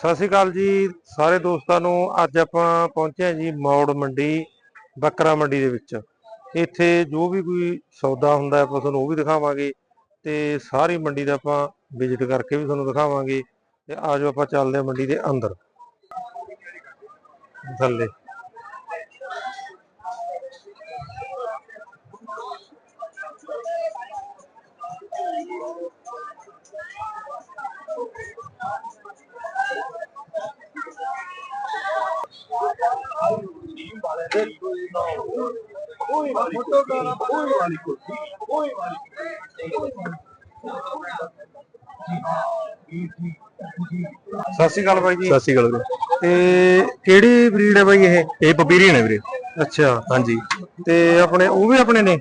ਸਤਿ ਸ਼੍ਰੀ ਅਕਾਲ ਜੀ, ਸਾਰੇ ਦੋਸਤਾਂ ਨੂੰ ਅੱਜ ਆਪਾਂ ਪਹੁੰਚੇ ਹਾਂ ਜੀ ਮੌੜ ਮੰਡੀ, ਬੱਕਰਾ ਮੰਡੀ ਦੇ ਵਿੱਚ। ਇੱਥੇ ਜੋ ਵੀ ਕੋਈ ਸੌਦਾ ਹੁੰਦਾ ਆਪਾਂ ਤੁਹਾਨੂੰ ਉਹ ਵੀ ਦਿਖਾਵਾਂਗੇ ਤੇ ਸਾਰੀ ਮੰਡੀ ਦਾ ਆਪਾਂ ਵਿਜ਼ਿਟ ਕਰਕੇ ਵੀ ਤੁਹਾਨੂੰ ਦਿਖਾਵਾਂਗੇ ਤੇ ਆਜੋ ਆਪਾਂ ਚੱਲਦੇ ਹਾਂ ਮੰਡੀ ਦੇ ਅੰਦਰ। ਥੱਲੇ। ਸਤਿ ਸ਼੍ਰੀ ਅਕਾਲ ਬਾਈ ਜੀ। ਸਤਿ ਸ਼੍ਰੀ ਅਕਾਲ ਵੀਰੇ। ਤੇ ਕਿਹੜੀ ਬਰੀਡ ਹੈ ਬਾਈ ਇਹ? ਇਹ ਪਪੀਰੀਅਨ ਹੈ ਵੀਰੇ। ਅੱਛਾ। ਹਾਂਜੀ। ਤੇ ਆਪਣੇ ਉਹ ਵੀ ਆਪਣੇ ਨੇ?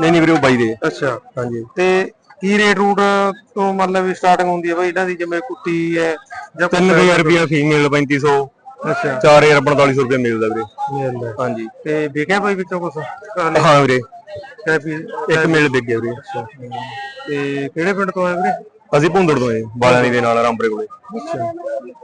ਨਹੀਂ ਨਹੀਂ ਵੀਰੇ ਉਹ ਬਾਈ ਦੇ। ਅੱਛਾ। ਹਾਂਜੀ। ਤੇ ਕੀ ਰੇਟ ਰੂਟ ਤੋਂ ਮਤਲਬ ਸਟਾਰਟਿੰਗ ਹੁੰਦੀ ਹੈ ਬਾਈ? ਇਹਨਾਂ ਦੀ ਜਿਵੇਂ ਕੁੱਤੀ ਹੈ ਜਾਂ 3000 ਰੁਪਿਆ ਫੀਮੇਲ 3500 ਅੱਛਾ। 4000 4500 ਰੁਪਏ ਮਿਲਦਾ ਵੀਰੇ। ਮਿਲਦਾ। ਹਾਂਜੀ। ਤੇ ਵਿਕਿਆ ਬਾਈ ਵਿੱਚੋਂ ਕੁਛ? ਹਾਂ ਵੀਰੇ। ਕੈਪੀ ਇੱਕ ਮਿਲ ਵਿਕ ਗਿਆ ਵੀਰੇ ਤੇ ਕਿਹੜੇ ਪਿੰਡ ਤੋਂ ਆਏ ਵੀਰੇ? ਅਸੀਂ ਭੁੰਦੜ ਤੋਂ ਆਏ ਬਾਲਾਨੀ ਦੇ ਨਾਲ ਰਾਮਪੁਰੇ ਕੋਲੇ। ਅੱਛਾ।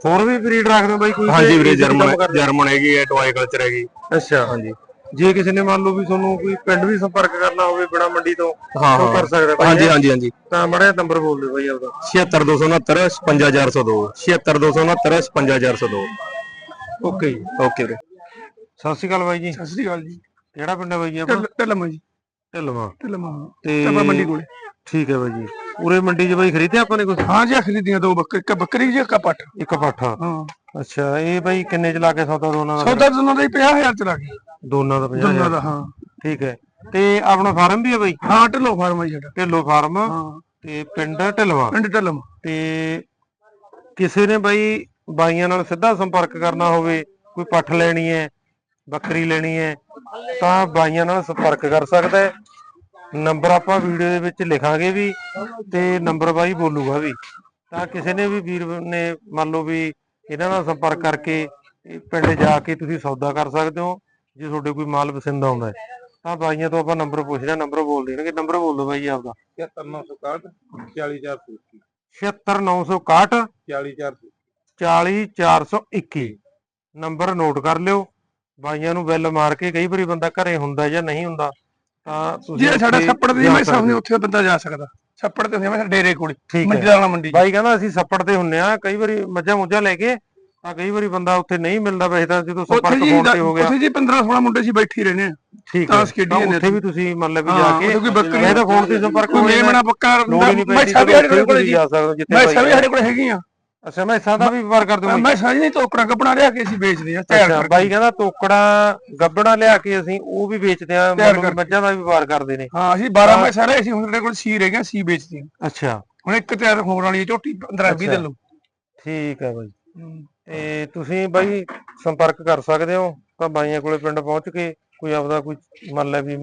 ਹੋਰ ਵੀ ਬਰੀਡ ਰੱਖਦੇ ਹੋ ਬਾਈ ਕੋਈ? ਹਾਂਜੀ ਵੀਰੇ ਜਰਮਨ? ਜਰਮਨ ਹੈਗੀ ਹੈ ਟੋਏ ਕਲਚਰ ਹੈਗੀ। ਅੱਛਾ। ਹਾਂਜੀ। ਜੇ ਕਿਸੇ ਨੇ ਮੰਨ ਲਓ ਵੀ ਤੁਹਾਨੂੰ ਕੋਈ ਪਿੰਡ ਵੀ ਸੰਪਰਕ ਕਰਨਾ ਹੋਵੇ ਬਿਨਾ ਮੰਡੀ ਤੋਂ ਹਾਂ ਉਹ ਹਾਂ ਕਰ ਸਕਦਾ ਬਾਈ। ਹਾਂਜੀ ਹਾਂਜੀ ਹਾਂਜੀ। ਤਾਂ ਮੜਾ ਨੰਬਰ ਬੋਲ ਦਿਓ ਬਾਈ ਆਪਦਾ। 76269 55402 76269 55402 ਓਕੇ ਜੀ ਓਕੇ ਵੀਰੇ। ਸਤਿ ਸ਼੍ਰੀ ਅਕਾਲ ਬਾਈ ਜੀ। ਸਤਿ ਸ੍ਰੀ ਅਕਾਲ ਜੀ। ਕਿਹੜਾ ਪਿੰਡ ਹੈ ਬਾਈ ਜੀ ਆਪਣਾ? ਢਲਮਾ ਜੀ। ਢਿਲਵਾ ਢਲਮਾ ਤੇ ਟੱਬਾ ਮੰਡੀ ਕੋਲੇ। ਠੀਕ ਹੈ ਬਾਈ ਜੀ। ਉਰੇ ਮੰਡੀ 'ਚ ਬਾਈ ਖਰੀਦਿਆ ਆਪਾਂ ਨੇ ਕੁਝ ਹਾਂ ਜੀ ਆਹ ਖਰੀਦੀਆਂ ਦੋ ਬੱਕਰੀ ਇੱਕ ਬੱਕਰੀ ਜੀ ਇੱਕ ਪੱਠ। ਇੱਕ ਪਾਠਾ। ਹਾਂ। ਅੱਛਾ ਇਹ ਬਾਈ ਕਿੰਨੇ ਚ ਲਾ ਕੇ ਸੌਦਾ ਦੋਨਾਂ ਦਾ? ਸੌਦਾ ਦੋਨਾਂ ਦਾ ਹੀ 50000 ਚ ਲੱਗ ਗਿਆ ਦੋਨਾਂ ਦਾ 50 ਦੋਨਾਂ ਦਾ ਹਾਂ। ਠੀਕ ਹੈ। ਤੇ ਆਪਣਾ ਫਾਰਮ ਵੀ ਹੈ ਬਾਈ? ਹਾਂ ਢਿੱਲੋ ਫਾਰਮ ਜੀ ਸਾਡਾ। ਢਿੱਲੋ ਫਾਰਮ। ਹਾਂ। ਤੇ ਪਿੰਡ ਢਿਲਵਾ ਪਿੰਡ ਢਲਮਾ। ਤੇ ਕਿਸੇ ਨੇ ਬਾਈ ਬਾਈਆਂ ਨਾਲ ਸਿੱਧਾ ਸੰਪਰਕ ਕਰਨਾ ਹੋਵੇ ਕੋਈ ਪੱਠ ਲੈਣੀ ਹੈ ਬੱਕਰੀ ਲੈਣੀ ਹੈ ਤਾਂ ਬਾਈਆਂ ਨਾਲ ਸੰਪਰਕ ਕਰ ਸਕਦਾ ਹੈ। ਨੰਬਰ ਆਪਾਂ ਵੀਡੀਓ ਦੇ ਵਿੱਚ ਲਿਖਾਂਗੇ ਵੀ ਤੇ ਨੰਬਰ ਬਾਈ ਬੋਲੂਗਾ ਵੀ। ਤਾਂ ਕਿਸੇ ਨੇ ਵੀ ਵੀਰ ਨੇ ਮੰਨ ਲਓ ਵੀ ਇਹਨਾਂ ਨਾਲ ਸੰਪਰਕ ਕਰਕੇ ਪਿੰਡ ਜਾ ਕੇ ਤੁਸੀਂ ਸੌਦਾ ਕਰ ਸਕਦੇ ਹੋ ਜੇ ਤੁਹਾਡੇ ਕੋਈ ਮਾਲ ਪਸੰਦ ਆਉਂਦਾ ਹੈ। ਤਾਂ ਬਾਈਆਂ ਤੋਂ ਆਪਾਂ ਨੰਬਰ ਪੁੱਛਦੇ ਹਾਂ ਨੰਬਰ ਬੋਲ ਦੇਣਗੇ। ਨੰਬਰ ਬੋਲ ਦਿਓ ਬਾਈ ਜੀ ਆਪਦਾ। 79961 40400 76461 40400 40421 ਨੰਬਰ ਨੋਟ ਕਰ ਲਿਓ। ਬਾਈਆਂ ਨੂੰ ਬੈਲ ਮਾਰ ਕੇ ਕਈ ਵਾਰੀ ਬੰਦਾ ਘਰੇ ਹੁੰਦਾ ਜਾਂ ਨਹੀਂ ਹੁੰਦਾ ਤਾਂ ਤੁਸੀਂ ਜੇ ਸਾਡਾ ਛੱਪੜ ਦੀ ਮੈਂ ਸਾਹਮਣੇ। ਉੱਥੇ ਬੰਦਾ ਜਾ ਸਕਦਾ। ਛੱਪੜ ਤੇ ਹੁੰਦੇ ਮੈਂ ਡੇਰੇ ਕੋਲੇ ਮੰਡੀ ਵਾਲਾ ਮੰਡੀ। ਬਾਈ ਕਹਿੰਦਾ ਅਸੀਂ ਸੱਪੜ ਤੇ ਹੁੰਨੇ ਆ ਕਈ ਵਾਰੀ ਮੱਝਾਂ ਮੁੱਝਾਂ ਲੈ ਕੇ ਤਾਂ ਕਈ ਵਾਰੀ ਬੰਦਾ ਉੱਥੇ ਨਹੀਂ ਮਿਲਦਾ ਵੈਸੇ ਤਾਂ ਜਦੋਂ ਸੰਪਰਕ ਫੋਨ ਤੇ ਹੋ ਗਿਆ। ਉੱਥੇ ਜੀ 15 16 ਮੁੰਡੇ ਸੀ ਬੈਠੀ ਰਹਿੰਦੇ ਆ ਠੀਕ ਤਾਂ ਹੈ। ਤਾਂ ਨੇ ਉੱਥੇ ਵੀ ਤੁਸੀਂ ਮਤਲਬ ਵੀ ਜਾ ਕੇ ਕੋਈ ਬੱਕਰੀ- ਤਾਂ ਫੋਨ ਤੇ ਸੰਪਰਕ ਕੋਈ ਮੇਮਣਾ ਪੱਕਾ ਮੈਂ ਸਾਡੇ ਕੋਲੇ ਜੀ। ਸਕਦੇ ਜਿੱਥੇ ਮੈਂ ਸਾਡੇ ਕੋਲੇ ਹੈਗੀ ਆ ਅੱਛਾ ਮੈਂ ਸਾਦਾ ਵੀ ਵਪਾਰ ਕਰ ਦੂੰਗਾ ਮੈਂ ਸਾਜੀ ਨਹੀਂ ਟੋਕਰਾ ਕੱਪੜਾ ਲਿਆ ਕੇ ਅਸੀਂ ਵੇਚਦੇ ਆ ਤਿਆਰ ਅੱਛਾ ਬਾਈ ਕਹਿੰਦਾ ਤੋਕੜਾ ਗੱਬੜਾ ਲਿਆ ਕੇ ਅਸੀਂ ਉਹ ਵੀ ਵੇਚਦੇ ਆ। ਮੱਝਾਂ ਦਾ ਵੀ ਵਪਾਰ ਕਰਦੇ ਨੇ। ਹਾਂ ਅਸੀਂ 12 ਮੈਂ ਸਾਰੇ ਅਸੀਂ ਹੁਣ ਸਾਡੇ ਕੋਲ ਸੀ ਰਹਿ ਗਏ ਸੀ ਵੇਚਦੇ ਆ ਅੱਛਾ। ਹੁਣ ਇੱਕ ਤਿਆਰ ਹੋਣ ਵਾਲੀ ਹੈ ਝੋਟੀ 15 20 ਦੇ ਲਓ। ਠੀਕ ਹੈ ਬਾਈ। ਤੇ ਤੁਸੀਂ ਬਾਈ ਸੰਪਰਕ ਕਰ ਸਕਦੇ ਹੋ ਤਾਂ ਬਾਈਆਂ ਕੋਲੇ ਪਿੰਡ ਪਹੁੰਚ ਕੇ ਕੋਈ ਆਪਦਾ ਕੋਈ ਮੰਨ ਲੈ ਵੀ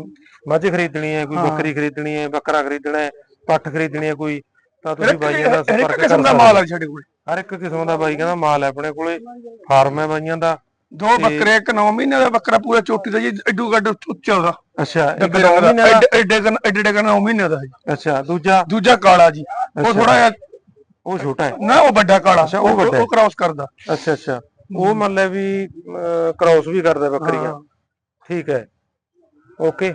ਮੱਝ ਖਰੀਦਣੀ ਹੈ ਕੋਈ। ਬੱਕਰੀ ਖਰੀਦਣੀ ਹੈ ਬੱਕਰਾ ਖਰੀਦਣਾ ਹੈ ਪੱਠ ਖਰੀਦਣੀ ਹੈ ਕੋਈ ਤਾਂ ਤੁਸੀਂ ਬਾਈਆਂ ਦਾ ਹਰ ਸੰਪਰਕ ਕਰ ਕਿਸਮ ਦਾ ਸਕਦੇ ਮਾਲ ਆ ਸਾਡੇ ਕੋਲ। ਹਰ ਇੱਕ ਕਿਸਮ ਦਾ ਬਾਈ ਕਹਿੰਦਾ ਮਾਲ ਹੈ ਆਪਣੇ ਕੋਲੇ ਫਾਰਮ ਹੈ ਬਾਈਆਂ ਦਾ। ਦੋ ਬੱਕਰੇ ਇੱਕ 9 ਮਹੀਨੇ ਦਾ ਬੱਕਰਾ ਪੂਰਾ ਚੋਟੀ ਦਾ ਜੀ ਐਡੂ ਗੱਡ ਉੱਚਾ ਉਹਦਾ। ਅੱਛਾ ਇੱਕ ਨੌਂ ਦਾ? ਐਡੇ ਐਡੇ ਕਨ ਐਡੇ ਐਡੇ 9 ਮਹੀਨੇ ਦਾ ਜੀ। ਅੱਛਾ ਦੂਜਾ? ਦੂਜਾ ਕਾਲਾ ਜੀ। ਉਹ ਅੱਛਾ। ਥੋੜਾ ਜਿਹਾ ਉਹ ਛੋਟਾ ਹੈ। ਨਾ ਉਹ ਵੱਡਾ ਕਾਲਾ। ਅੱਛਾ, ਉਹ ਵੱਡਾ ਹੈ। ਉਹ ਕ੍ਰਾਸ ਕਰਦਾ। ਅੱਛਾ ਅੱਛਾ। ਉਹ ਮੰਨ ਲੈ ਵੀ ਕ੍ਰਾਸ ਵੀ ਕਰਦਾ ਬੱਕਰੀਆਂ। ਹਾਂ। ਠੀਕ ਹੈ। ਓਕੇ।